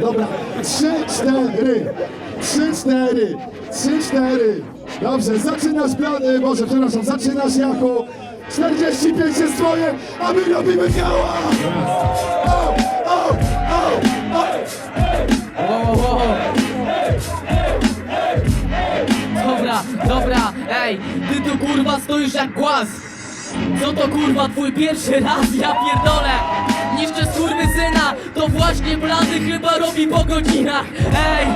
Dobra, trzy, cztery, trzy, cztery, trzy, cztery. Dobrze, zaczynasz plan, y, Boże, przepraszam, zaczynasz jako. 45 jest twoje, a my robimy działa! O, o, o, o. Dobra, dobra, ej, ty tu kurwa stoisz jak głaz. Co to kurwa twój pierwszy raz, ja pierdolę Niszczę syna, to właśnie blady chyba robi po godzinach. Ej,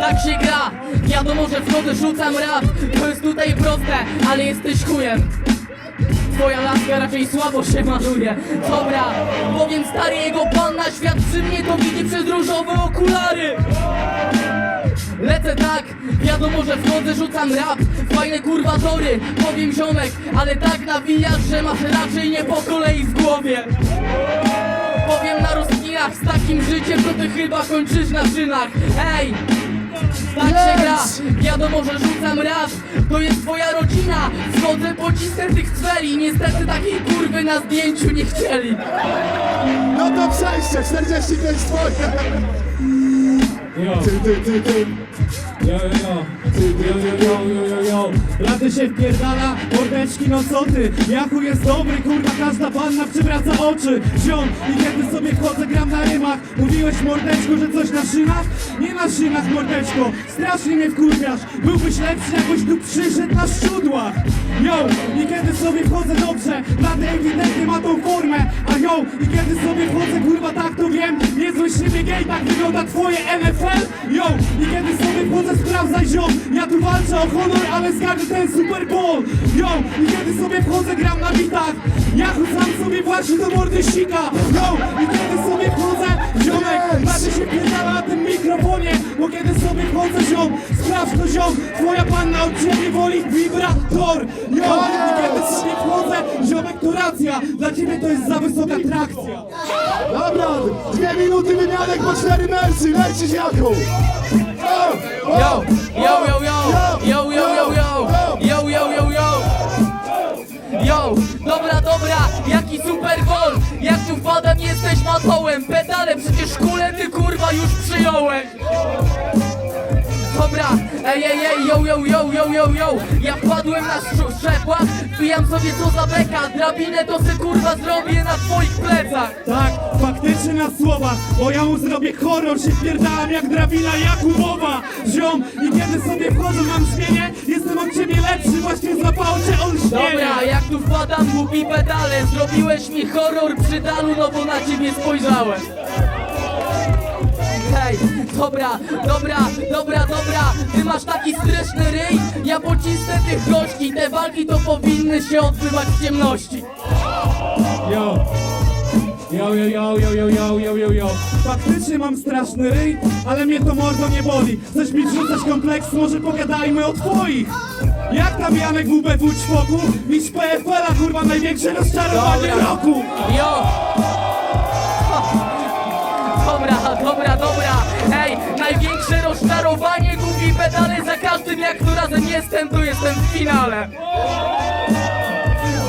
tak się gra. Wiadomo, że wchodzę, rzucam rap. To jest tutaj proste, ale jesteś chujem. Twoja laska raczej słabo się maluje. Dobra, powiem stary jego pan na świat przy mnie to widzi przez różowe okulary. Lecę tak, wiadomo, że wchodzę, rzucam rap Fajne kurwa tory, powiem ziomek Ale tak nawijasz, że masz raczej nie po kolei w głowie Powiem na rozkinach, z takim życiem to ty chyba kończysz na szynach Ej! Tak się gra, wiadomo, że rzucam raz To jest twoja rodzina Wchodzę, pocisnę tych cweli Niestety takiej kurwy na zdjęciu nie chcieli No to przejście, 45 twoje. Ty, ty, ty, ty. Yo, yo, yo, yo, yo, yo, Rady się wpierdala, mordeczki no nocoty Jachu jest dobry, kurwa, każda panna przywraca oczy. Ziom, i kiedy sobie wchodzę, gram na rymach. Mówiłeś, mordeczko, że coś na szynach? Nie na szynach, mordeczko, strasznie mnie wkurwiasz. Byłbyś lepszy, jakbyś tu przyszedł na szczudłach. Yo, i kiedy sobie wchodzę dobrze Rady ewidentnie ma tą formę. A yo, i kiedy sobie wchodzę, kurwa, tak to wiem. Niezły siebie gej, tak wygląda twoje NFL Yo, i kiedy sobie wchodzę sprawdzaj ziom Ja tu walczę o honor, ale zgarnę ten Super Bowl. Yo, i kiedy sobie wchodzę, gram na bitach. Ja sam sobie właśnie do mordy sika. Yo, i kiedy sobie wchodzę, ziomek Laty się pierdala na tym mikrofonie. Bo kiedy sobie wchodzę, ziom Sprawdź to ziom, twoja panna od ciebie woli wibrator. Yo, i kiedy sobie wchodzę, ziomek to racja Dla ciebie to jest za wysoka trakcja. Dobra, dwie minuty wymianek po cztery mersy, lecisz Jaku! Yo, yo, yo, yo, yo, yo, yo, yo, yo, yo, yo, yo. Yo, dobra, dobra, jaki Super Bowl Jak tu wpadam, jesteś matołem Pedale, przecież kulę ty kurwa już przyjąłeś. Dobra, ej, ej, ej, yo, yo, yo, yo, yo, yo. Ja wpadłem na szczepłach Wbijam sobie co za beka. Drabinę to se kurwa zrobię na twoich plecach. Tak, faktycznie na słowach Bo ja mu zrobię horror, się wpierdalam jak drabina Jakubowa Ziom, i kiedy sobie wchodzę mam zmienię Jestem od ciebie lepszy, właśnie złapało cię olśnienie Dobra, jak tu wpadam, głupi pedale. Zrobiłeś mi horror przy dalu, no bo na ciebie spojrzałem Hej, dobra, dobra, dobra, dobra Ty masz taki straszny ryj Ja pocisnę tych gości Te walki to powinny się odbywać w ciemności Yo. Yo, yo, yo, yo, yo, yo, yo, yo, yo. Faktycznie mam straszny ryj, ale mnie to mordo nie boli. Chcesz mi wrzucać kompleks, może pogadajmy o twoich. Jak tam Janek WBW czwoku? Mistrz PFL-a, kurwa, największe rozczarowanie Dobra. roku. Jo! Największe rozczarowanie Głupi pedale za każdym jak tu razem jestem To jestem w finale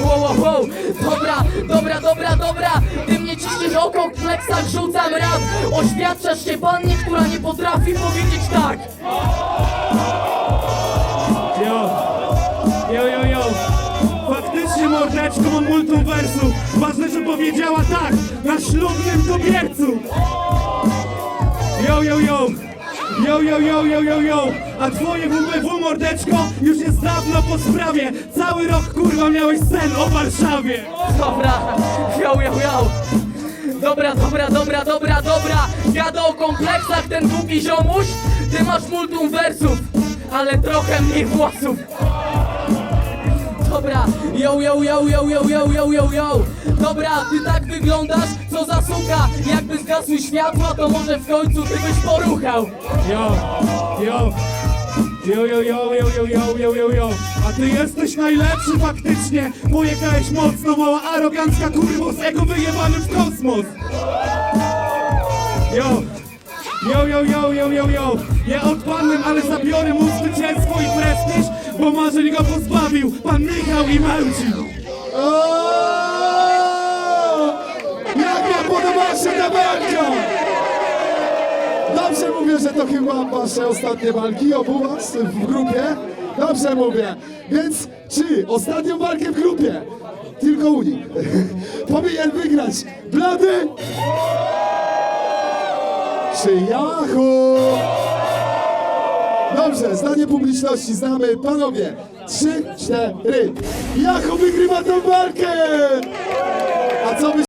Wow, wow, wow. Dobra, dobra, dobra, dobra Ty mnie ciśniesz o kompleksach, rzucam rap Oświadczasz się pannie, która nie potrafi powiedzieć tak Yo, yo, yo, yo. Faktycznie mordeczko mam multum wersów. Ważne, że powiedziała tak na ślubnym kobiercu. Yo, yo, yo. Yo, yo, yo, yo, yo, yo. A twoje WBW mordeczko już jest dawno po sprawie. Cały rok kurwa miałeś sen o Warszawie. Dobra, yo, yo, yo Dobra, dobra, dobra, dobra, dobra Jadę o kompleksach, ten głupi ziomuś Ty masz multum wersów Ale trochę mniej włosów Dobra, yo, yo, yo, yo, yo, yo, yo, yo, yo Dobra, ty tak wyglądasz, co za suka Jakby zgasły światła, to może w końcu ty byś poruchał Yo, yo. Yo, yo, yo, yo, yo, yo, yo, yo, yo. A ty jesteś najlepszy faktycznie. Pojechałeś mocno, mała arogancka kurwo z ego wyjebany w kosmos. Yo. Yo, yo, yo, yo, yo, yo. Ja odpadłem, ale zabiorę mu zwycięstwo i prestiż, bo marzeń go pozbawił pan Michał i Męcin. O! Jak wam podoba się ta walka? Dobrze mówię, że to chyba wasze ostatnie walki obu was w grupie? Dobrze mówię. Więc czy ostatnią walkę w grupie, tylko unik, powinien wygrać Blady? Czy Jachu? Dobrze, zdanie publiczności znamy. Panowie, trzy, cztery. Jachu wygrywa tę walkę! A co wy